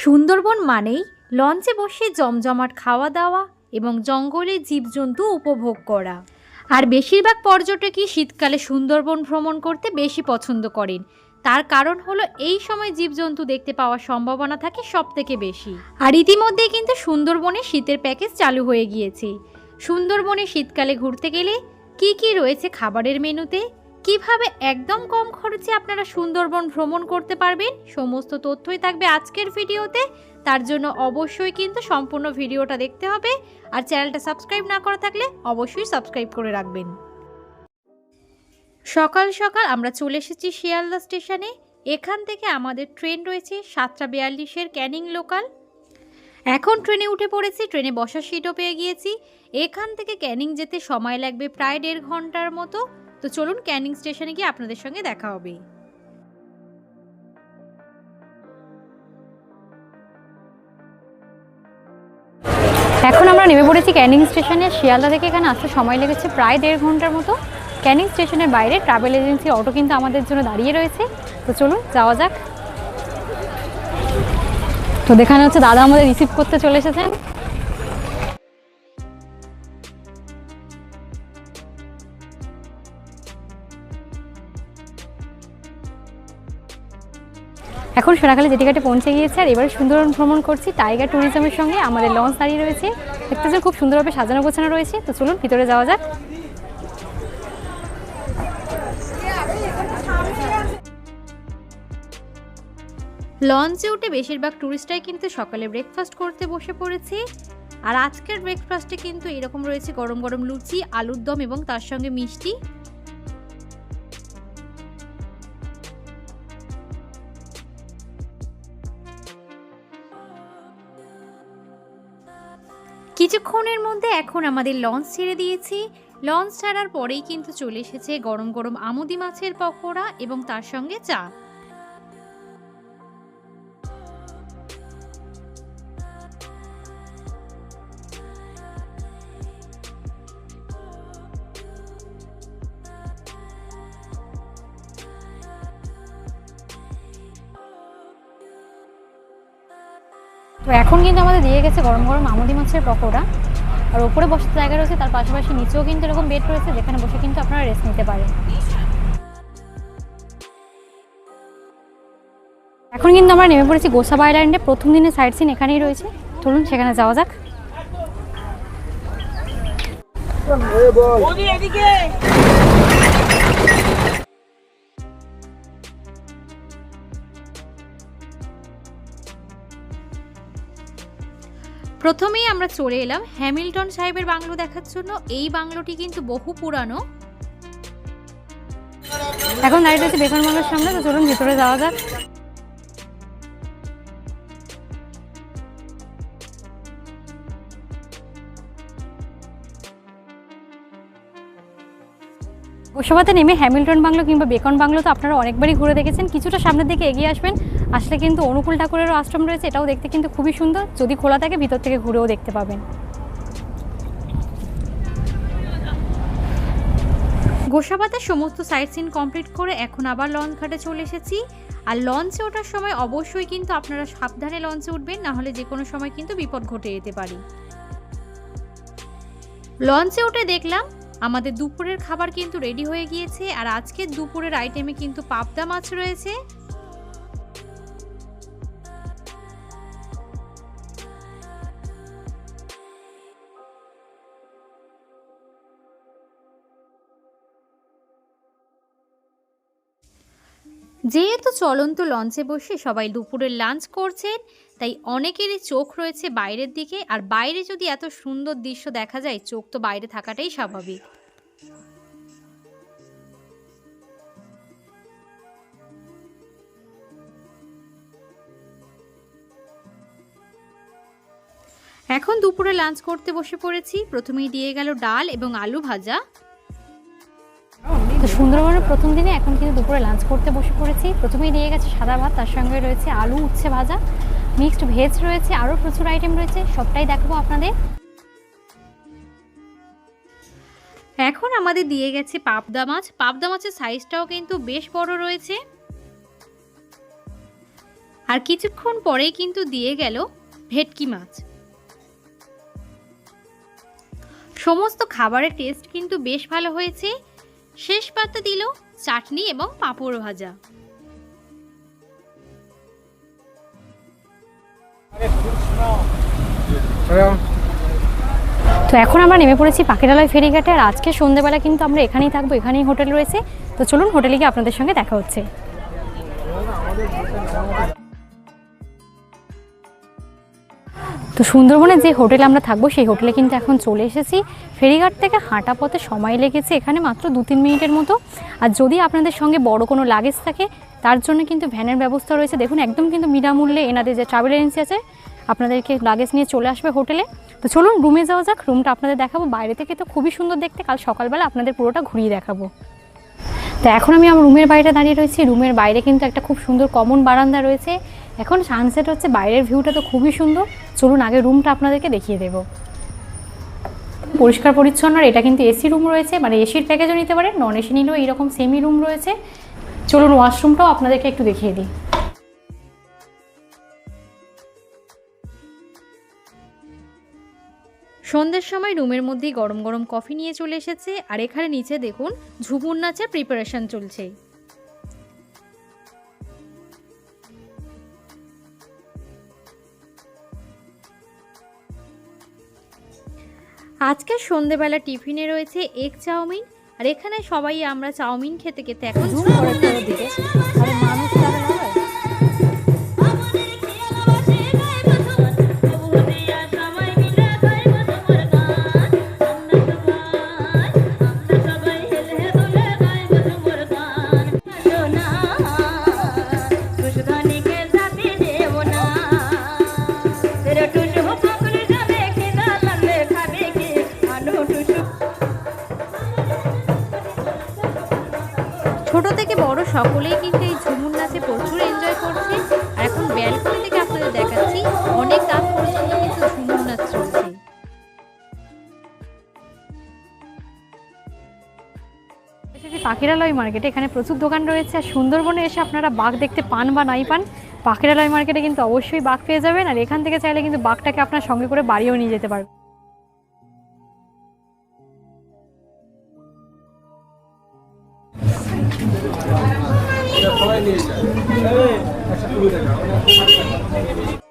সুন্দরবন মানেই লঞ্চে বসে জমজমাট খাওয়া দাওয়া এবং জঙ্গলে জীবজন্তু উপভোগ করা। আর বেশিরভাগ পর্যটকই শীতকালে সুন্দরবন ভ্রমণ করতে বেশি পছন্দ করেন। তার কারণ হলো এই সময় জীবজন্তু দেখতে পাওয়ার সম্ভাবনা থাকে সব থেকে বেশি। আর ইতিমধ্যেই কিন্তু সুন্দরবনে শীতের প্যাকেজ চালু হয়ে গিয়েছে। সুন্দরবনে শীতকালে ঘুরতে গেলে কি কি রয়েছে খাবারের মেনুতে? কীভাবে একদম কম খরচে আপনারা সুন্দরবন ভ্রমণ করতে পারবেন, সমস্ত তথ্যই থাকবে আজকের ভিডিওতে। তার জন্য অবশ্যই কিন্তু সম্পূর্ণ ভিডিওটা দেখতে হবে। আর চ্যানেলটা সাবস্ক্রাইব না করা থাকলে অবশ্যই সাবস্ক্রাইব করে রাখবেন। সকাল সকাল আমরা চলে এসেছি শিয়ালদা স্টেশনে। এখান থেকে আমাদের ট্রেন রয়েছে সাতটা বিয়াল্লিশের ক্যানিং লোকাল। এখন ট্রেনে উঠে পড়েছি, ট্রেনে বসার সিটও পেয়ে গিয়েছি। এখান থেকে ক্যানিং যেতে সময় লাগবে প্রায় দেড় ঘণ্টার মতো। তো চলুন ক্যানিং স্টেশনে গিয়ে আপনাদের সঙ্গে দেখা হবে। এখন আমরা নেমে পড়েছি ক্যানিং স্টেশনে শিয়ালদা থেকে এখানে আসতে সময় লেগেছে প্রায় দেড় ঘণ্টার মতো। ক্যানিং স্টেশনের বাইরে ট্রাভেল এজেন্সির অটো কিন্তু আমাদের জন্য দাঁড়িয়ে রয়েছে। তো চলুন, যাওয়া যাক। তো দেখানো হচ্ছে দাদা আমাদের রিসিভ করতে চলে এসেছেন। এখন সোনাখালী জেটিঘাটে পৌঁছে গিয়েছে আর এবারে সুন্দরবন ভ্রমণ করছি টাইগার ট্যুরিজমের সঙ্গে। আমাদের লঞ্চ দাঁড়িয়ে রয়েছে। দেখতে যে খুব সুন্দরভাবে সাজানো গোছানো রয়েছে। তো চলুন, ভিতরে যাওয়া যাক। লঞ্চে উঠে বেশিরভাগ ট্যুরিস্টরাই কিন্তু সকালে ব্রেকফাস্ট করতে বসে পড়েছে। আর আজকের ব্রেকফাস্টে কিন্তু এরকম রয়েছে গরম গরম লুচি, আলুর দম এবং তার সঙ্গে মিষ্টি। কিছুক্ষণের মধ্যে এখন আমাদের লঞ্চ ছেড়ে দিয়েছি। লঞ্চ ছাড়ার পরেই কিন্তু চলে এসেছে গরম গরম আমুদি মাছের পকোড়া এবং তার সঙ্গে চা। তো এখন কিন্তু আমাদের দিয়ে গেছে গরম গরম আমুদি মাছের পকোড়া। আর ওপরে বসার জায়গা রয়েছে, তার পাশাপাশি নিচেও কিন্তু এরকম বেড রয়েছে, যেখানে বসে কিন্তু আপনারা রেস্ট নিতে পারেন। এখন কিন্তু আমরা নেমে পড়েছি গোসাবা আইল্যান্ডে প্রথম দিনের সাইড সিন এখানেই রয়েছে। চলুন, সেখানে যাওয়া যাক। প্রথমেই আমরা চলে এলাম হ্যামিল্টন সাহেবের বাংলো দেখার জন্য। এই বাংলোটি কিন্তু বহু পুরানো। এখন দাঁড়িয়ে রয়েছে বেতন বাংলোর সামনে, তো চলুন ভিতরে যাওয়া যাক। গোসাবাতে নেমে হ্যামিল্টন বাংলো কিংবা বেকন বাংলো তো আপনারা অনেকবারই ঘুরে দেখেছেন। কিছুটা সামনের দিকে এগিয়ে আসবেন। আসলে কিন্তু অনুকূল ঠাকুরেরও আশ্রম রয়েছে, এটাও দেখতে কিন্তু খুবই সুন্দর। যদি খোলা থাকে, ভিতর থেকে ঘুরেও দেখতে পাবেন। গোসাবাতে সমস্ত সাইট সিন কমপ্লিট করে এখন আবার লঞ্চ ঘাটে চলে এসেছি। আর লঞ্চে ওঠার সময় অবশ্যই কিন্তু আপনারা সাবধানে লঞ্চে উঠবেন, না হলে যে কোনো সময় কিন্তু বিপদ ঘটে যেতে পারে। লঞ্চে উঠে দেখলাম, আমাদের দুপুরের খাবার কিন্তু রেডি হয়ে গিয়েছে। আর আজকের দুপুরের আইটেমে কিন্তু পাবদা মাছ রয়েছে। যেহেতু চলন্ত লঞ্চে বসে সবাই দুপুরের লাঞ্চ করছেন, তাই অনেকেরই চোখ রয়েছে বাইরের দিকে, আর বাইরে যদি এত সুন্দর দৃশ্য দেখা যায়, চোখ তো বাইরে থাকাটাই স্বাভাবিক। এখন দুপুরে লাঞ্চ করতে বসে পড়েছি। প্রথমেই দিয়ে গেল ডাল এবং আলু ভাজা। সুন্দরবনের প্রথম দিনে এখন কিন্তু দুপুরে লাঞ্চ করতে বসে পড়েছি। প্রথমেই দিয়ে গেছে সাদা ভাত, তার সঙ্গে রয়েছে আলু, উচ্ছে ভাজা। মিক্সড ভেজ রয়েছে, আরও প্রচুর আইটেম রয়েছে, সবটাই দেখাবো আপনাদের। এখন আমাদের দিয়ে গেছে পাবদা মাছ। পাবদা মাছের সাইজটাও কিন্তু বেশ বড় রয়েছে। আর কিছুক্ষণ পরেই কিন্তু দিয়ে গেল ভেটকি মাছ। সমস্ত খাবারের টেস্ট কিন্তু বেশ ভালো হয়েছে। শেষ পাতা দিল চাটনি এবং পাঁপড় ভাজা। তো এখন আমরা নেমে পড়েছি পাখিরালয় ফেরিঘাটে আর আজকে সন্ধ্যেবেলা কিন্তু আমরা এখানেই থাকব, এখানেই হোটেল রয়েছে। তো চলুন হোটেলে গিয়ে আপনাদের সঙ্গে দেখা হচ্ছে। তো সুন্দরবনে যে হোটেলে আমরা থাকব, সেই হোটেলে কিন্তু এখন চলে এসেছি। ফেরিঘাট থেকে হাঁটা পথে সময় লেগেছে এখানে মাত্র দু তিন মিনিটের মতো। আর যদি আপনাদের সঙ্গে বড় কোনো লাগেজ থাকে, তার জন্য কিন্তু ভ্যানের ব্যবস্থা রয়েছে। দেখুন, একদম কিন্তু বিনামূল্যে এনাদের যে ট্রাভেল এজেন্সি আছে, আপনাদেরকে লাগেজ নিয়ে চলে আসবে হোটেলে। তো চলুন রুমে যাওয়া যাক। রুমটা আপনাদের দেখাবো। বাইরে থেকে তো খুবই সুন্দর দেখতে। কাল সকালবেলা আপনাদের পুরোটা ঘুরিয়ে দেখাবো। তো এখন আমি আমার রুমের বাইরে দাঁড়িয়ে রয়েছি। রুমের বাইরে কিন্তু একটা খুব সুন্দর কমন বারান্দা রয়েছে। এখন সানসেট হচ্ছে, বাইরের ভিউটা তো খুবই সুন্দর। চলুন আগে রুমটা আপনাদেরকে দেখিয়ে দেবো। পরিষ্কার পরিচ্ছন্ন, আর এটা কিন্তু এসি রুম রয়েছে। মানে এসির প্যাকেজও নিতে পারেন নন এসি নিলেও এইরকম সেমি রুম রয়েছে। চলুন ওয়াশরুমটাও আপনাদেরকে একটু দেখিয়ে দিই। সন্ধ্যের সময় রুমের মধ্যেই গরম গরম কফি নিয়ে চলে এসেছে, আর এখানে নিচে দেখুন, ঝুমুর নাচের প্রিপারেশন চলছে। আজকে সন্ধেবেলা টিফিনে রয়েছে এগ চাউমিন, আর এখানে সবাই আমরা চাউমিন খেতে খেতে এখন ছোট পাখিরালয় মার্কেটে এখানে প্রচুর দোকান রয়েছে আর সুন্দরবনে এসে আপনারা বাঘ দেখতে পান বা নাই পান পাখিরালয় মার্কেটে কিন্তু অবশ্যই বাঘ পেয়ে যাবেন আর এখান থেকে চাইলে কিন্তু বাঘটাকে আপনার সঙ্গে করে বাড়িও নিয়ে যেতে পারবেন। তুই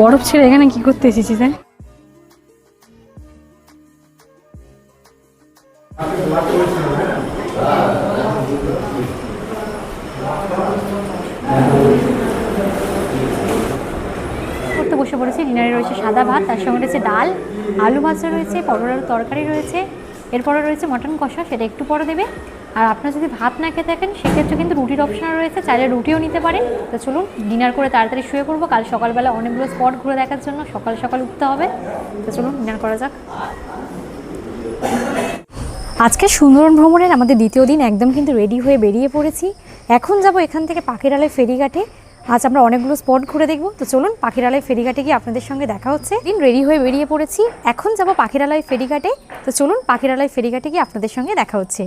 বরফ ছেড়ে এখানে কি করতে এসেছিস হ্যাঁ বসে পড়েছি, ডিনারে রয়েছে সাদা ভাত, তার সঙ্গে রয়েছে ডাল, আলু ভাজা রয়েছে পটলের তরকারি রয়েছে, এরপরে রয়েছে মটন কষা, সেটা একটু পরে দেবে। আর আপনারা যদি ভাত না খেয়ে থাকেন, সেক্ষেত্রে কিন্তু রুটির অপশন রয়েছে। চাইলে রুটিও নিতে পারেন। তো চলুন ডিনার করে তাড়াতাড়ি শুয়ে পড়ব। কাল সকালবেলা অনেকগুলো স্পট ঘুরে দেখার জন্য সকাল সকাল উঠতে হবে। তো চলুন ডিনার করা যাক। আজকে সুন্দরবন ভ্রমণের আমাদের দ্বিতীয় দিন একদম কিন্তু রেডি হয়ে বেরিয়ে পড়েছি। এখন যাব এখান থেকে পাখিরালয় ফেরিঘাটে। আজ আমরা অনেকগুলো স্পট ঘুরে দেখব। তো চলুন পাখিরালয় ফেরিঘাটে গিয়ে আপনাদের সঙ্গে দেখা হচ্ছে। দিন রেডি হয়ে বেরিয়ে পড়েছি। এখন যাব পাখিরালয় ফেরিঘাটে। তো চলুন পাখিরালয় ফেরিঘাটে গিয়ে আপনাদের সঙ্গে দেখা হচ্ছে।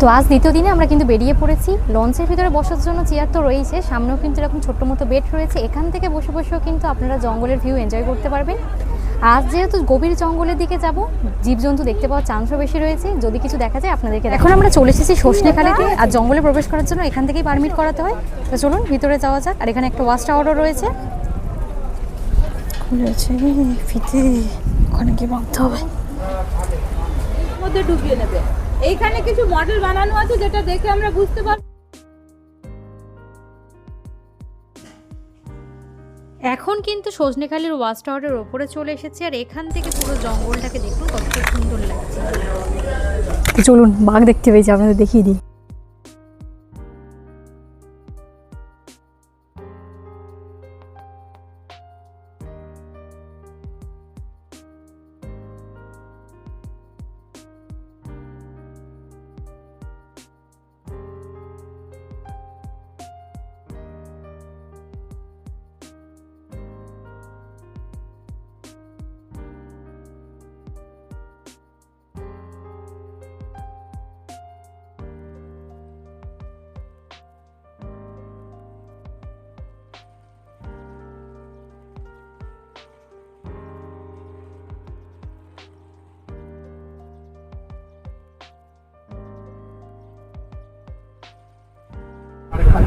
তো আজ দ্বিতীয় দিনে আমরা কিন্তু বেরিয়ে পড়েছি। লঞ্চের ভিতরে বসার জন্য চেয়ার তো রয়েছে সামনেও কিন্তু এরকম ছোট্ট মতো বেড রয়েছে। এখান থেকে বসে বসেও কিন্তু আপনারা জঙ্গলের ভিউ এনজয় করতে পারবেন। আজ যেহেতু গভীর জঙ্গলের দিকে যাব জীবজন্তু দেখতে পাওয়ার চান্সও বেশি রয়েছে। যদি কিছু দেখা যায় আপনাদেরকে এখন আমরা চলে এসেছি সজনেখালিতে আর জঙ্গলে প্রবেশ করার জন্য এখান থেকেই পারমিট করাতে হয়। তো চলুন ভিতরে যাওয়া যাক। আর এখানে একটা ওয়াশ টাওয়ারও রয়েছে। খুলেছে ফিতে ওখানে গিয়ে ভাবতে হবে। মধ্যে ডুবিয়ে নেবে। এইখানে কিছু মডেল বানানো আছে যেটা দেখে আমরা বুঝতে পারব এখন কিন্তু সজনেখালির ওয়াচ টাওয়ারের ওপরে চলে এসেছে আর এখান থেকে পুরো জঙ্গলটাকে দেখুন কত সুন্দর লাগছে। চলুন বাঘ দেখতে পেয়েছি আপনাদের দেখিয়ে দিই।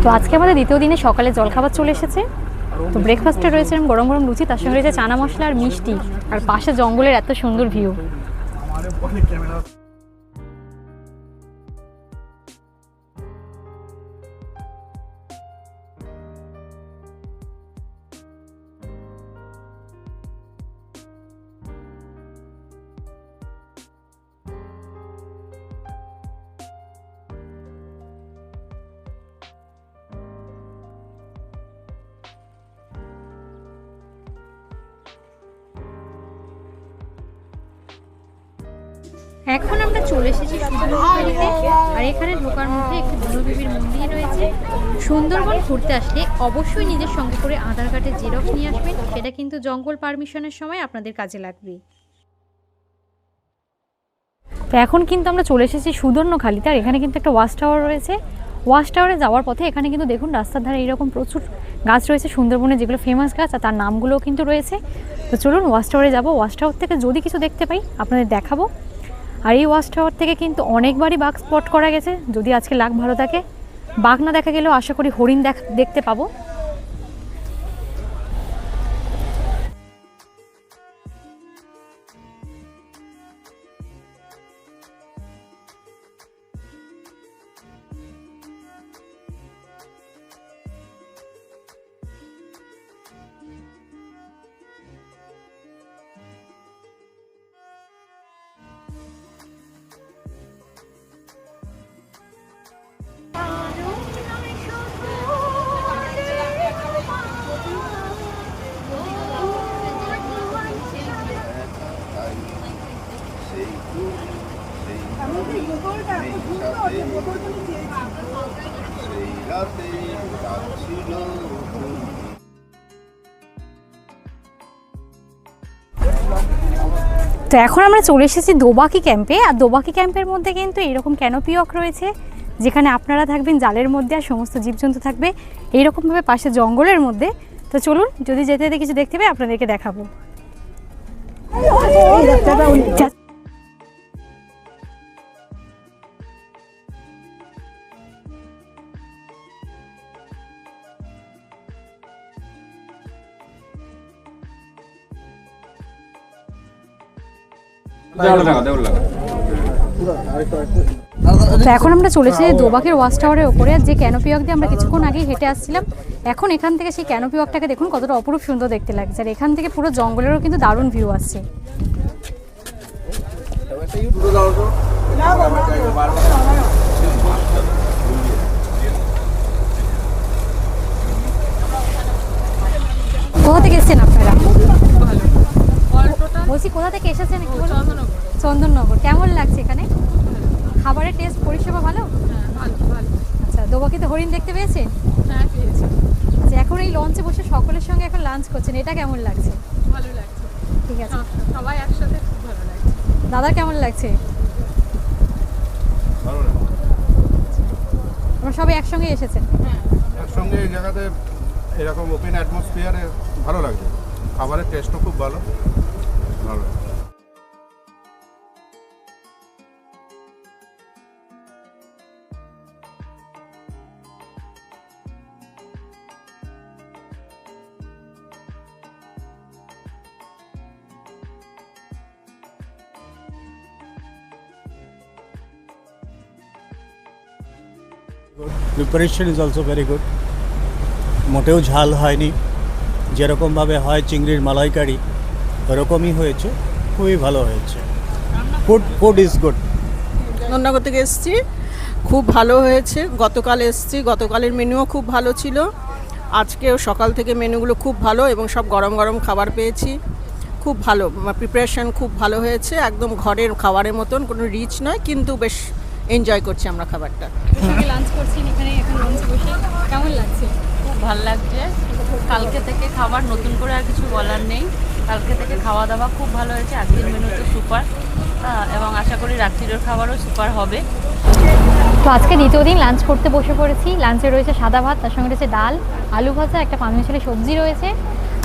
তো আজকে আমাদের দ্বিতীয় দিনে সকালে জলখাবার চলে এসেছে। তো ব্রেকফাস্টে রয়েছে গরম গরম লুচি, তার সঙ্গে রয়েছে চানা মশলা আর মিষ্টি। আর পাশে জঙ্গলের এত সুন্দর ভিউ এখন আমরা চলে এসেছি সুন্দরবনবাড়িতে। আর এখানে ঢোকার মধ্যে একটি বনবিবির মন্দির রয়েছে। সুন্দরবন ঘুরতে আসলে অবশ্যই নিজের সঙ্গে করে আধার কার্ডের জেরক্স নিয়ে আসবেন। সেটা কিন্তু জঙ্গল পারমিশনের সময় আপনাদের কাজে লাগবে। তো এখন কিন্তু আমরা চলে এসেছি সুদর্ণখালিতে। আর এখানে কিন্তু একটা ওয়াচ টাওয়ার রয়েছে। ওয়াচ টাওয়ারে যাওয়ার পথে এখানে কিন্তু দেখুন রাস্তার ধারে এরকম প্রচুর গাছ রয়েছে। সুন্দরবনে যেগুলো ফেমাস গাছ আর তার নামগুলোও কিন্তু রয়েছে। তো চলুন ওয়াচ টাওয়ারে যাব। ওয়াচ টাওয়ার থেকে যদি কিছু দেখতে পাই, আপনাদের দেখাবো। আর এই ওয়াচ টাওয়ার থেকে কিন্তু অনেকবারই বাঘ স্পট করা গেছে। যদি আজকে লাখ ভালো থাকে, বাঘ না দেখা গেলেও আশা করি হরিণ দেখ দেখতে পাবো। তো এখন আমরা চলে এসেছি দোবাকি ক্যাম্পে আর দোবাকি ক্যাম্পের মধ্যে কিন্তু এরকম ক্যানোপিওক রয়েছে, যেখানে আপনারা থাকবেন জালের মধ্যে আর সমস্ত জীবজন্তু থাকবে এইরকমভাবে পাশে জঙ্গলের মধ্যে। তো চলুন, যদি যেতে যেতে কিছু দেখতে পাই, আপনাদেরকে দেখাবো। তো এখন আমরা চলেছি দোবাকের ওয়াচ টাওয়ারের ওপরে। যে ক্যানোপি ওয়াক দিয়ে আমরা কিছুক্ষণ আগে হেঁটে আসছিলাম, এখন এখান থেকে সেই ক্যানোপি ওয়াকটাকে দেখুন, কতটা অপরূপ সুন্দর দেখতে লাগছে। আর এখান থেকে পুরো জঙ্গলেরও কিন্তু দারুণ ভিউ আসছে। কোথা থেকে এসেছেন আপনারা? বলছি কোথা থেকে এসেছেন একটু চন্দননগর। কেমন লাগছে এখানে? খাবারের টেস্ট পরিষেবা ভালো? আচ্ছা দোবাকিতে হরিণ দেখতে পেয়েছেন হ্যাঁ পেয়েছি। আচ্ছা এখন এই লঞ্চে বসে সকলের সঙ্গে এখন লাঞ্চ করছেন এটা কেমন লাগছে? ভালো লাগছে। ঠিক আছে। সবাই একসাথে খুব ভালো লাগছে। দাদা কেমন লাগছে? ভালো লাগে আমরা সবাই একসঙ্গে এসেছেন। একসঙ্গে এই জায়গাতে এরকম ওপেন অ্যাটমসফিয়ারে ভালো লাগছে। খাবারের টেস্টও খুব ভালো। ভালো লাগে। Preparation is also very good মোটেও ঝাল হয়নি যেরকমভাবে হয় চিংড়ির মালাইকারি ওরকমই হয়েছে খুবই ভালো হয়েছে। Food food is good Nandanagar থেকে এসেছি খুব ভালো হয়েছে। গতকাল এসেছি গতকালের মেনুও খুব ভালো ছিল। আজকেও সকাল থেকে মেনুগুলো খুব ভালো এবং সব গরম গরম খাবার পেয়েছি। খুব ভালো প্রিপারেশন খুব ভালো হয়েছে। একদম ঘরের খাবারের মতন কোনো রিচ নয় কিন্তু বেশ এনজয় করছি আমরা খাবারটা। লাঞ্চ করছি এখানে এখন লঞ্চে বসে। কেমন লাগছে? খুব ভালো লাগছে। কালকে থেকে খাবার নতুন করে আর কিছু বলার নেই। কালকে থেকে খাওয়া দাওয়া খুব ভালো হয়েছে, আজকের মেনু তো সুপার এবং আশা করি রাত্রিরের খাবারও সুপার হবে। তো আজকে দ্বিতীয় দিন লাঞ্চ করতে বসে পড়েছি। লাঞ্চে রয়েছে সাদা ভাত, তার সঙ্গে রয়েছে ডাল, আলু ভাজা, একটা পাঁচমিশালি সবজি রয়েছে।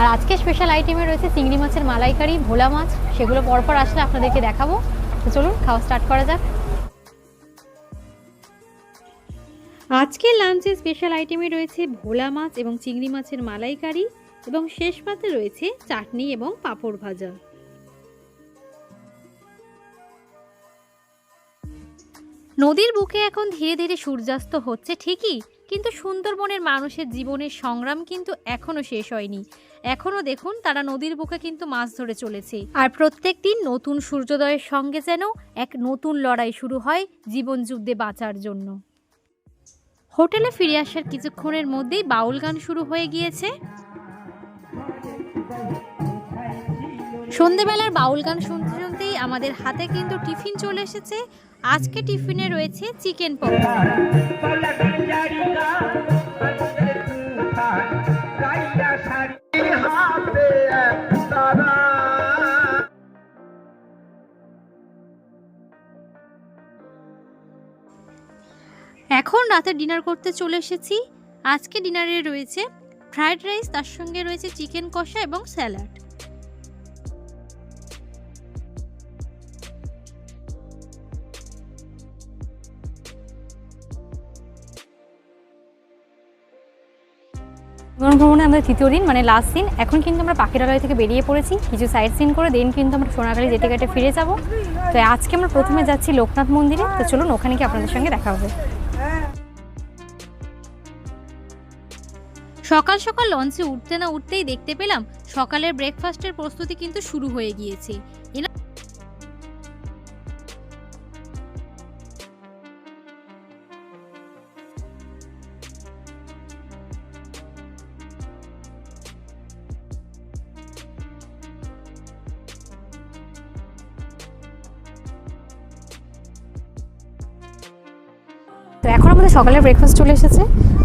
আর আজকে স্পেশাল আইটেমে রয়েছে চিংড়ি মাছের মালাইকারি, ভোলা মাছ। সেগুলো পরপর আসলে আপনাদেরকে দেখাবো। তো চলুন, খাওয়া স্টার্ট করা যাক। আজকের লাঞ্চে স্পেশাল আইটেমে রয়েছে ভোলা মাছ এবং চিংড়ি মাছের মালাইকারি। এবং শেষ পাতে রয়েছে চাটনি এবং পাঁপড় ভাজা। নদীর বুকে এখন ধীরে ধীরে সূর্যাস্ত হচ্ছে ঠিকই, কিন্তু সুন্দরবনের মানুষের জীবনের সংগ্রাম কিন্তু এখনও শেষ হয়নি। এখনও দেখুন তারা নদীর বুকে কিন্তু মাছ ধরে চলেছে। আর প্রত্যেক দিন নতুন সূর্যোদয়ের সঙ্গে যেন এক নতুন লড়াই শুরু হয় জীবন যুদ্ধে বাঁচার জন্য। হোটেলে ফিরে আসার কিছুক্ষণের মধ্যেই বাউল গান শুরু হয়ে গিয়েছে। সন্ধেবেলার বাউল গান শুনতে শুনতেই আমাদের হাতে কিন্তু টিফিন চলে এসেছে। আজকে টিফিনে রয়েছে চিকেন পকোড়া। এখন রাতে ডিনার করতে চলে এসেছি। আজকে ডিনারে রয়েছে ফ্রাইড রাইস, তার সঙ্গে রয়েছে চিকেন কষা এবং স্যালাড। ভ্রমণে আমাদের তৃতীয় দিন মানে লাস্ট দিন। এখন কিন্তু আমরা পাখিরালয় থেকে বেরিয়ে পড়েছি। কিছু সাইড সিন করে দেন কিন্তু আমরা সোনাগাড়ি যেতে গেটে ফিরে যাব। তো আজকে আমরা প্রথমে যাচ্ছি লোকনাথ মন্দিরে। তো চলুন, ওখানে কি আপনাদের সঙ্গে দেখা হবে। সকাল সকাল লঞ্চে উঠতে না উঠতেই দেখতে পেলাম সকালের ব্রেকফাস্টের প্রস্তুতি কিন্তু শুরু হয়ে গিয়েছে। সকালের ব্রেকফাস্ট চলে এসেছে।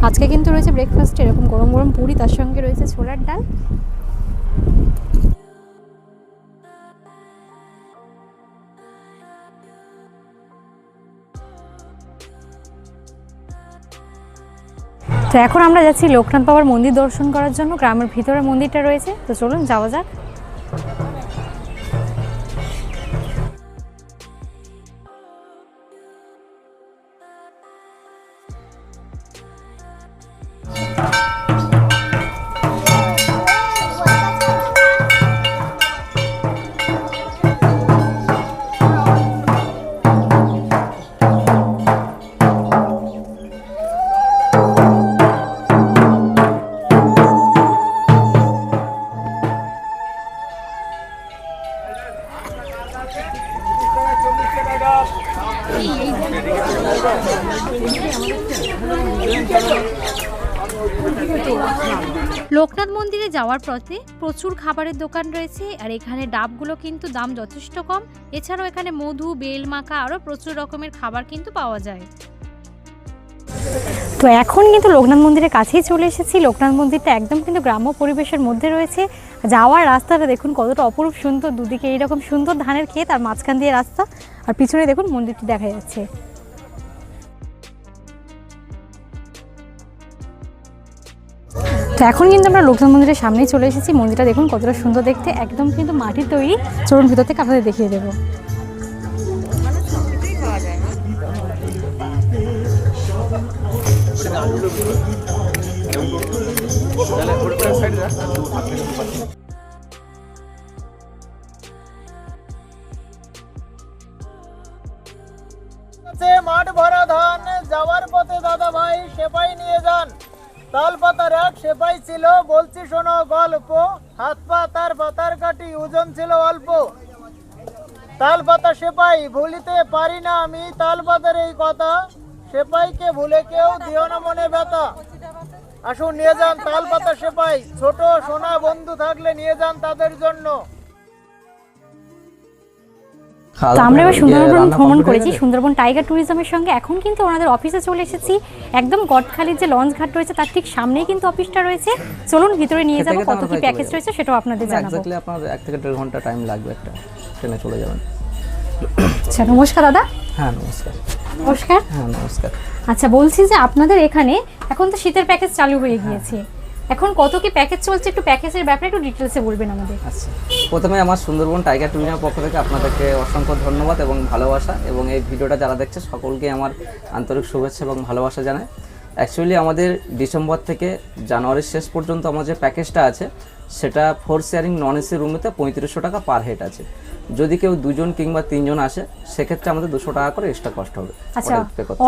আজকে কিন্তু রয়েছে ব্রেকফাস্ট এরকম গরম গরম পুরি, তার সঙ্গে রয়েছে ছোলার ডাল। তো এখন আমরা যাচ্ছি লোকনাথ বাবার মন্দির দর্শন করার জন্য। গ্রামের ভিতরে মন্দিরটা রয়েছে। তো চলুন যাওয়া যাক। লোকনাথ মন্দিরে যাওয়ার পথে প্রচুর খাবারের দোকান রয়েছে, আর এখানে ডাবগুলো কিন্তু দাম যথেষ্ট কম। এছাড়াও এখানে মধু, বেল, মাখা আরও প্রচুর রকমের খাবার কিন্তু পাওয়া যায়। তো এখন কিন্তু লোকনাথ মন্দিরের কাছেই চলে এসেছি। লোকনাথ মন্দিরটা একদম কিন্তু গ্রাম্য পরিবেশের মধ্যে রয়েছে। যাওয়ার রাস্তাটা দেখুন কতটা অপরূপ সুন্দর, দুদিকে এইরকম সুন্দর ধানের ক্ষেত, আর মাঝখান দিয়ে রাস্তা। আর পিছনে দেখুন মন্দিরটি দেখা যাচ্ছে। তো এখন কিন্তু আমরা লোকনাথ মন্দিরের সামনেই চলে এসেছি। মন্দিরটা দেখুন কতটা সুন্দর দেখতে। একদম কিন্তু মাটির তৈরি। চলুন ভিতর থেকে আপনাদের দেখিয়ে দেবো। আছে সেপাই ছিল, বলছি শোনো গল্প। হাত পা, তার পাতার কাটি, ওজন ছিল অল্প। তাল পাতা সেপাই ভুলিতে পারি না আমি তাল পাতার এই কথা। সেপাইকে ভুলে কেউ দিও না মনে ব্যথা। আসুন নিয়ে যান তাল পাতা সেপাই ছোট সোনা বন্ধু থাকলে নিয়ে যান তাদের জন্য। তো আমরা এবার সুন্দরবন ভ্রমণ করেছি সুন্দরবন টাইগার ট্যুরিজমের সঙ্গে। এখন কিন্তু ওনাদের অফিসে চলে এসেছি। একদম গদখালির যে লঞ্চ ঘাট রয়েছে তার ঠিক সামনেই কিন্তু অফিসটা রয়েছে। চলুন ভিতরে নিয়ে যাব কত কি প্যাকেজ রয়েছে সেটাও আপনাদের জানাব। এক্স্যাক্টলি আপনার এক থেকে দেড় ঘণ্টা টাইম লাগবে একটা ট্রেনে চলে যাবেন। আচ্ছা নমস্কার দাদা। হ্যাঁ নমস্কার। নমস্কার। হ্যাঁ নমস্কার। আচ্ছা বলছি যে আপনাদের এখানে এখন তো শীতের প্যাকেজ চালু হয়ে গিয়েছে। এখন কত কি প্যাকেজ চলছে একটু প্যাকেজের ব্যাপারে একটু ডিটেলসে বলবেন আমাদের। আচ্ছা। প্রথমে আমার সুন্দরবন টাইগার ট্যুরিজমের পক্ষ থেকে আপনাদেরকে অসংখ্য ধন্যবাদ এবং ভালোবাসা এবং এই ভিডিওটা যারা দেখছে, সকলকে আমার আন্তরিক শুভেচ্ছা এবং ভালোবাসা জানাই অ্যাকচুয়ালি আমাদের ডিসেম্বর থেকে জানুয়ারির শেষ পর্যন্ত আমার যে প্যাকেজটা আছে, সেটা ফোর শেয়ারিং নন এসি রুমেতে পঁয়ত্রিশশো টাকা পার হেড আছে। যদি কেউ দুজন কিংবা তিনজন আসে সেক্ষেত্রে আমাদের দুশো টাকা করে এক্সট্রা কষ্ট হবে আচ্ছা।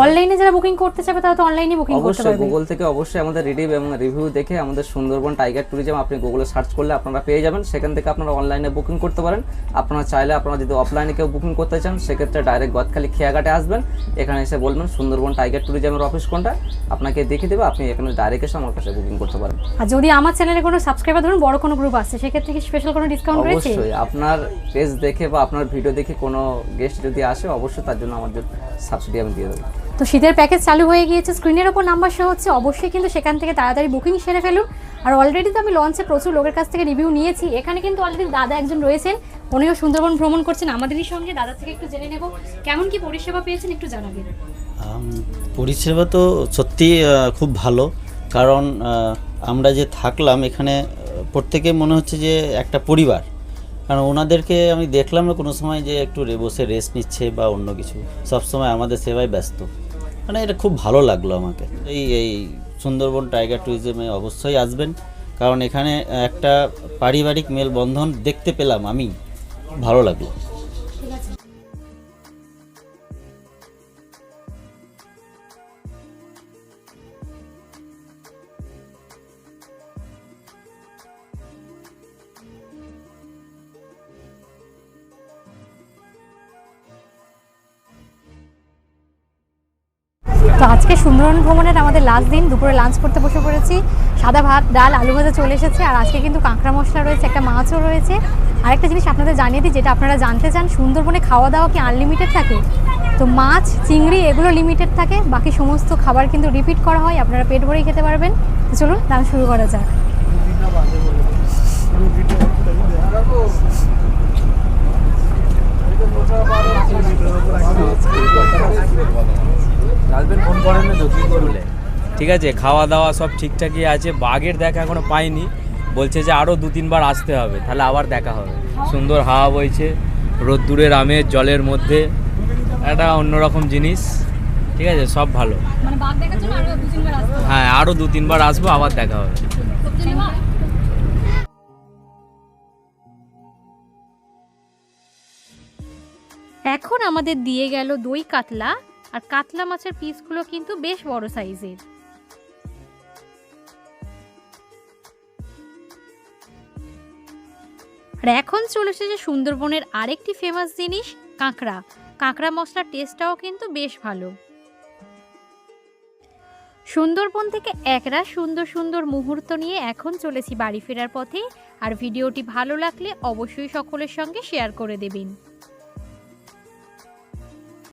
অনলাইনে যারা বুকিং করতে চাবে তারা তো অনলাইনে বুকিং করতে অবশ্যই পারবে। গুগল থেকে অবশ্যই আমাদের রিডিভ এবং রিভিউ দেখে আমাদের সুন্দরবন টাইগার ট্যুরিজম আপনি গুগলে সার্চ করলে আপনারা পেয়ে যাবেন। সেখান থেকে আপনারা অনলাইনে বুকিং করতে পারেন। আপনারা চাইলে আপনারা যদি অফলাইনে কেউ বুকিং করতে চান সেক্ষেত্রে ডাইরেক্ট গদখালি খেয়াঘাটে আসবেন। এখানে এসে বলবেন সুন্দরবন টাইগার ট্যুরিজমের অফিস কোনটা? আপনাকে দেখিয়ে দেবে আপনি এখানে ডাইরেক্ট এসে আমার কাছে বুকিং করতে পারেন। আর যদি আমার চ্যানেলে কোনো সাবস্ক্রাইবার ধরুন বড় কোনো গ্রুপ আসছে সেক্ষেত্রে কি স্পেশাল কোনো ডিসকাউন্ট রয়েছে? অবশ্যই আপনার পেজ দেখে বা আপনার ভিডিও দেখে কোনো গেস্ট যদি আসে অবশ্যই তার জন্য আমাদের সাবসিডি আমি দিয়ে দেবো। তো শীতের প্যাকেজ চালু হয়ে গিয়েছে। স্ক্রিনের ওপর নাম্বার শো হচ্ছে। অবশ্যই কিন্তু সেখান থেকে তাড়াতাড়ি বুকিং সেরে ফেলুন। আর অলরেডি তো আমি লঞ্চে প্রচুর লোকের কাছ থেকে রিভিউ নিয়েছি। এখানে কিন্তু অলরেডি দাদা একজন রয়েছেন। উনিও সুন্দরবন ভ্রমণ করছেন। আমাদেরই সঙ্গে। দাদা থেকে একটু জেনে নেব। কেমন কি পরিষেবা পেয়েছেন একটু জানাবেন। পরিষেবা তো সত্যি খুব ভালো। কারণ আমরা যে থাকলাম এখানে প্রত্যেকে মনে হচ্ছে যে একটা পরিবার। কারণ ওনাদেরকে আমি দেখলাম না কোনো সময় যে একটু বসে রেস্ট নিচ্ছে বা অন্য কিছু। সব সময় আমাদের সেবায় ব্যস্ত। মানে এটা খুব ভালো লাগল আমাকে। এই এই সুন্দরবন টাইগার ট্যুরিজমে অবশ্যই আসবেন। কারণ এখানে একটা পারিবারিক মেলবন্ধন দেখতে পেলাম আমি। ভালো লাগল। তো আজকে সুন্দরবন ভ্রমণের আমাদের লাস্ট দিন, দুপুরে লাঞ্চ করতে বসে পড়েছি। সাদা ভাত, ডাল, আলু ভাজা চলে এসেছে, আর আজকে কিন্তু কাঁকড়া মশলা রয়েছে, একটা মাছও রয়েছে। আরেকটা জিনিস আপনাদের জানিয়ে দিই, যেটা আপনারা জানতে চান, সুন্দরবনে খাওয়া দাওয়া কি আনলিমিটেড থাকে? তো মাছ, চিংড়ি, এগুলো লিমিটেড থাকে, বাকি সমস্ত খাবার কিন্তু রিপিট করা হয়, আপনারা পেট ভরেই খেতে পারবেন। চলুন, দাম শুরু করা যাক। হাজবেন্ড ফোন করেন তো কী করলে ঠিক আছে খাওয়া দাওয়া সব ঠিকঠাকই আছে বাঘের দেখা এখনও পাইনি। বলছে যে আরও দু তিনবার আসতে হবে তাহলে আবার দেখা হবে। সুন্দর হাওয়া বইছে রোদ্দুরের আমের জলের মধ্যে একটা অন্যরকম জিনিস। ঠিক আছে সব ভালো। মানে বাঘ দেখার জন্য আরও দু তিনবার আসতে হ্যাঁ আরও দু তিনবার আসব আবার দেখা হবে। এখন আমাদের দিয়ে গেল দই কাতলা আর কাতলা মাছের পিসগুলো কিন্তু বেশ বড় সাইজের। আর এখন চলে এসেছে সুন্দরবনের আরেকটি ফেমাস জিনিস, কাঁকড়া। কাঁকড়া মশলার টেস্টটাও কিন্তু বেশ ভালো। সুন্দরবন থেকে একরা সুন্দর সুন্দর মুহূর্ত নিয়ে এখন চলেছি বাড়ি ফেরার পথে। আর ভিডিওটি ভালো লাগলে অবশ্যই সকলের সঙ্গে শেয়ার করে দেবেন।